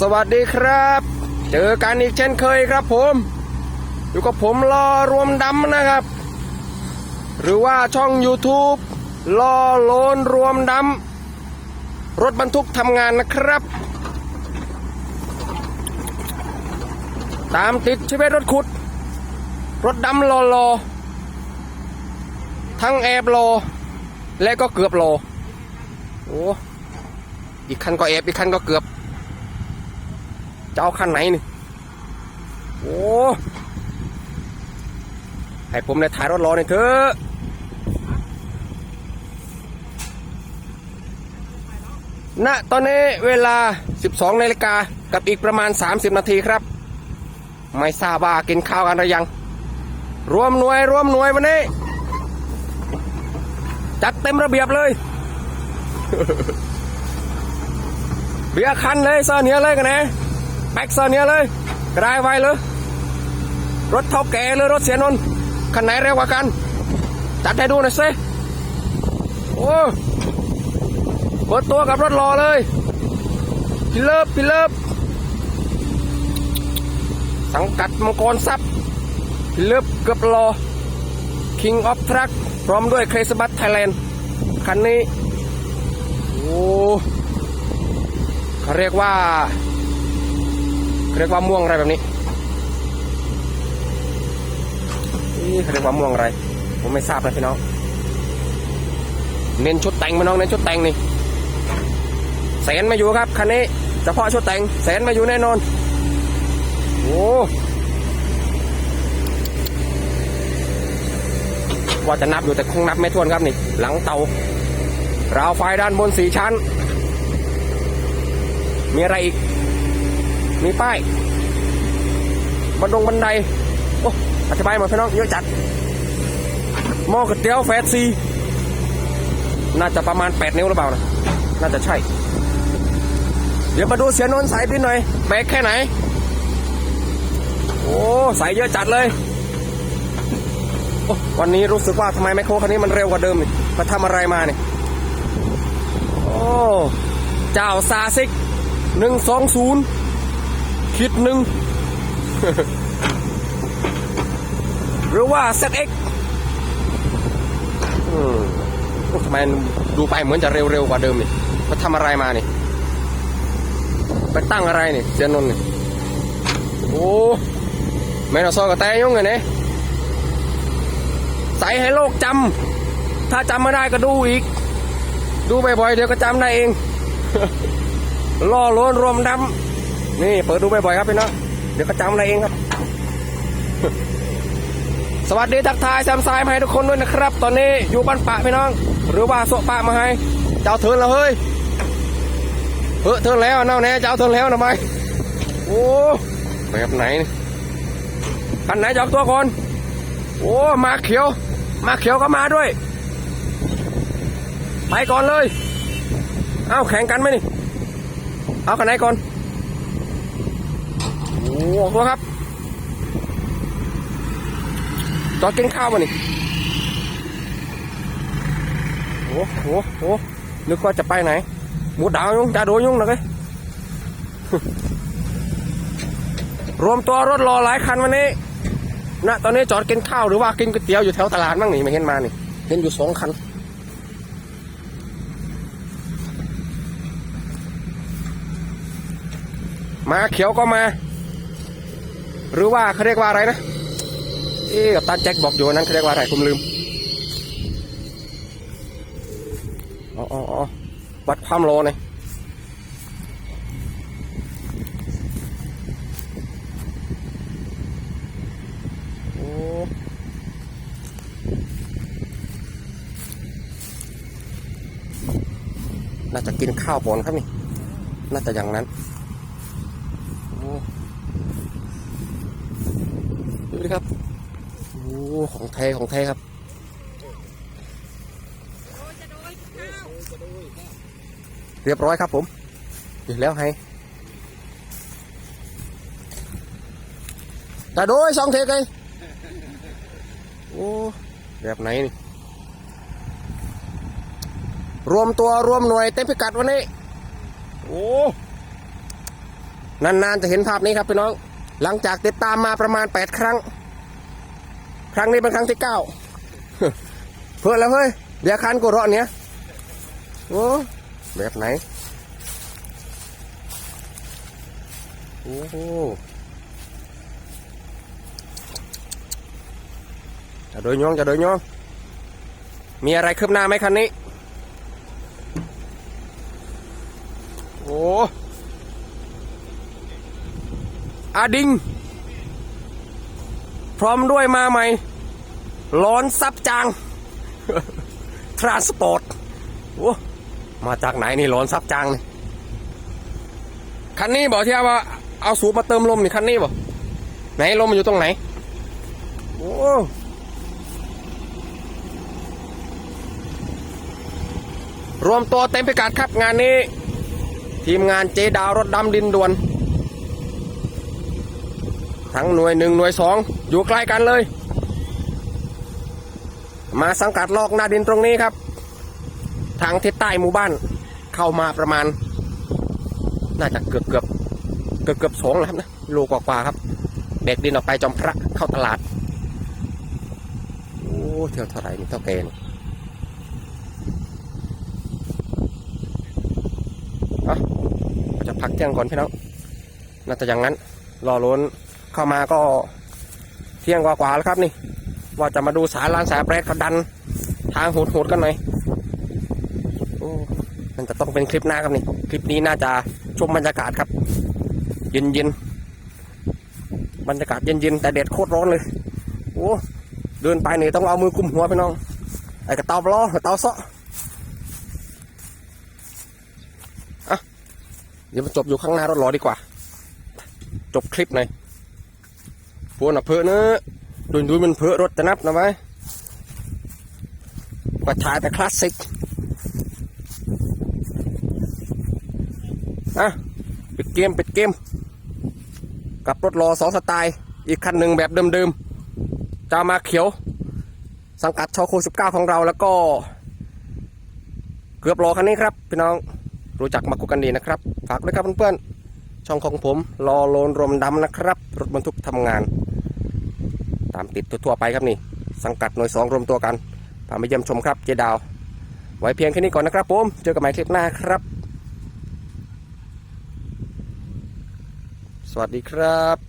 สวัสดีครับ เจอกันอีกเช่นเคยครับผม อยู่กับผมรอรวมดำนะครับ หรือว่าช่อง YouTube รอโลนรวมดำรถบรรทุกทำงานนะครับ ตามติดชีวิตรถขุด รถดำรอรอทั้งแอบรอและก็เกือบรอโอ้อีกคันก็แอบอีกคันก็เกือบ จะเอาคันไหนนี่โอ้ให้ผมได้ถ่ายรถรอหน่อยเถอะณตอนนี้เวลา 12นาฬิกากับอีกประมาณ 30 นาทีครับ ไม่ทราบว่ากินข้าวกันหรือยัง รวมหน่วยรวมหน่วยวันนี้ จัดเต็มระเบียบเลย เบียร์คันเลยเสอเนียเลยกันนะ แบกเสอเนียเลยกระไดไวเลย รถเท่าแก่เลยรถเสียนนคันไหนเร็วกว่ากัน จัดให้ดูหน่อยสิโอ้เปิดตัวกับรถรอเลยพิเลิฟพิเลิฟสังกัดมังกรซับพิเลิฟเกือบรอ King of Truck พร้อมด้วยเครสบัตไทยแลนด์คันนี้ โอ้เขาเรียกว่า เรียกว่าม่วงอะไรแบบนี้นี่เขาเรียกว่าม่วงอะไร ผมไม่ทราบนะพี่น้องเน้นชุดแต่งพี่น้องเน้นชุดแต่งนี่แสนมาอยู่ครับคันนี้เฉพาะชุดแต่งแสนมาอยู่แน่นอนโอ้ว่าจะนับอยู่แต่คงนับไม่ถ้วนครับนี่ หลังเตาราวไฟด้านบนสี่ชั้น มีอะไรอีก มีป้ายบันดงบันไดโอ้อธิบายมดพี่น้องเยอะจัดหม้อก๋วยเตี๋ยวแฟดซีน่าจะประมาณ 8 นิ้วหรือเปล่านะน่าจะใช่ เดี๋ยวมาดูเสียนนท์สายบินหน่อยแบกแค่ไหน โอ้ใส่เยอะจัดเลยวันนี้รู้สึกว่าทำไมแมคโครคันนี้มันเร็วกว่าเดิมนี่มาทำอะไรมาเนี่ยโอ้ เจ้าซาซิกหนึ่งสองศูนย์ คิดหนึ่งหรือว่า ZX อืมโอ้ทำไมดูไปเหมือนจะเร็วๆกว่าเดิมนี่มาทำอะไรมานี่ ไปตั้งอะไรนี่เจนนนนี่ โอ้ไม่ต้อซอยกับแต่ยุ่งเลยเนี่ยใส่ให้โลกจำ ถ้าจำไม่ได้ก็ดูอีก ดูบ่อยๆเดี๋ยวก็จำได้เอง ล่อโลนรวมดำ นี่เปิดดูบ่อยๆครับพี่น้องเดี๋ยวก็จำได้เองครับ สวัสดีทักทายแซมไซายมาให้ทุกคนด้วยนะครับ ตอนนี้อยู่บ้านปะพี่น้อง หรือว่าโซปะมาให้ เจ้าเถินแล้วเฮ้ยเฮ้ยเถินแล้วเน่าแน่เจ้าเถินแล้วทำไมโอ้แบบไหนคันไหนจะอกตัวก่อนโอ้มาเขียว มาเขียวก็มาด้วย ไปก่อนเลย เอาแข่งกันไหมนี่ เอาคันไหนก่อน อ้ออกตัวครับ จอดกินข้าวมานี่โอ้โหโอ้นึกว่าจะไปไหนหมูดาวยุ่งจะโดนยุ่งนะเว้ยรวมตัวรถรอหลายคันวันนี้ณตอนนี้จอดกินข้าวหรือว่ากินก๋วยเตี๋ยวอยู่แถวตลาดบ้างนี่ไม่เห็นมานี่ เห็นอยู่สองคันมาเขียวก็มา หรือว่าเขาเรียกว่าอะไรนะเอ๊กับตาแจ็คบอกอยู่นั้นเขาเรียกว่าอะไรผมลืมอ๋ออวัดความโลหน่อยน่าจะกินข้าวก่อนครับนี่ น่าจะอย่างนั้น โอ้ ดูดิครับโอ้ของแท้ของแท้ครับเรียบร้อยครับผมเดี๋ยวแล้วให้แต่โดยสองเทกเลยโอ้แบบไหนนี่รวมตัวรวมหน่วยเต็มพิกัดวันนี้ โอ้นานๆจะเห็นภาพนี้ครับพี่น้อง หลังจากติดตามมาประมาณแปดครั้ง ครั้งนี้เป็นครั้งที่เก้าเพื่อแล้วเฮ้ยเดี๋ยวคันกูรอเนี้ยโอ้แบบไหนโอ้โหจะโดยย่องจะโดยย่องมีอะไรคืบหน้าไหมคันนี้ โอ้อาดิง พร้อมด้วยมาใหม่ ร้อนซับจาง ทรานสปอร์ตโอ้มาจากไหนนี่ร้อนซับจางนี่คันนี้บอกที่ว่าเอาสูบมาเติมลมนี่คันนี้บอกไหนลมมันอยู่ตรงไหน โอ้รวมตัวเต็มพิกัดครับงานนี้ ทีมงานเจดาวรถดำดินด่วน ทั้งหน่วยหนึ่งหน่วยสองอยู่ใกล้กันเลย มาสังกัดลอกหน้าดินตรงนี้ครับ ทางทิศใต้หมู่บ้านเข้ามาประมาณ น่าจะเกือบเกือบเกือบเกือบสองแล้วครับนะโลกว่าครับเด็กดินออกไปจอมพระเข้าตลาด โอ้เที่ยวเท่าไหร่นี่เท่าแกนอะเราจะพักเที่ยงก่อนพี่น้องน่าจะอย่างนั้น รอล้น เข้ามาก็เที่ยงกว่าๆแล้วครับนี่ ว่าจะมาดูสายลานสายแปรดเขาดัน ทางโหดๆกันหน่อยมันจะต้องเป็นคลิปหน้าครับนี่ คลิปนี้น่าจะชมบรรยากาศครับ เย็นๆบรรยากาศเย็นๆแต่แดดโคตรร้อนเลยโอ้เดินไปนี่ต้องเอามือกุมหัวพี่น้องไอ้กระเตาล้อกระเตาเซาะอะเดี๋ยวมันจบอยู่ข้างหน้ารถรอดีกว่า จบคลิปหน่อย พวกน่ะเพอเนอะดูดูมันเพอรถจะนับนะไหมกว่าชายแต่คลาสสิกอะปิดเกมปิดเกม กับรถรอสองสไตล์ อีกคันหนึ่งแบบเดิมๆจะมาเขียว สังกัดชอโค19ของเราแล้วก็ เกือบรอคันนี้ครับ พี่น้องรู้จักมากุกันดีนะครับ ฝากด้วยครับเพื่อนๆช่องของผมรอโลนรวมดำนะครับ รถบรรทุกทำงาน ตามติดทั่วๆไปครับนี่สังกัดหน่วยสองรวมตัวกันพามาเยี่ยมชมครับเจดาว ไว้เพียงแค่นี้ก่อนนะครับผมเจอกันใหม่คลิปหน้าครับ สวัสดีครับ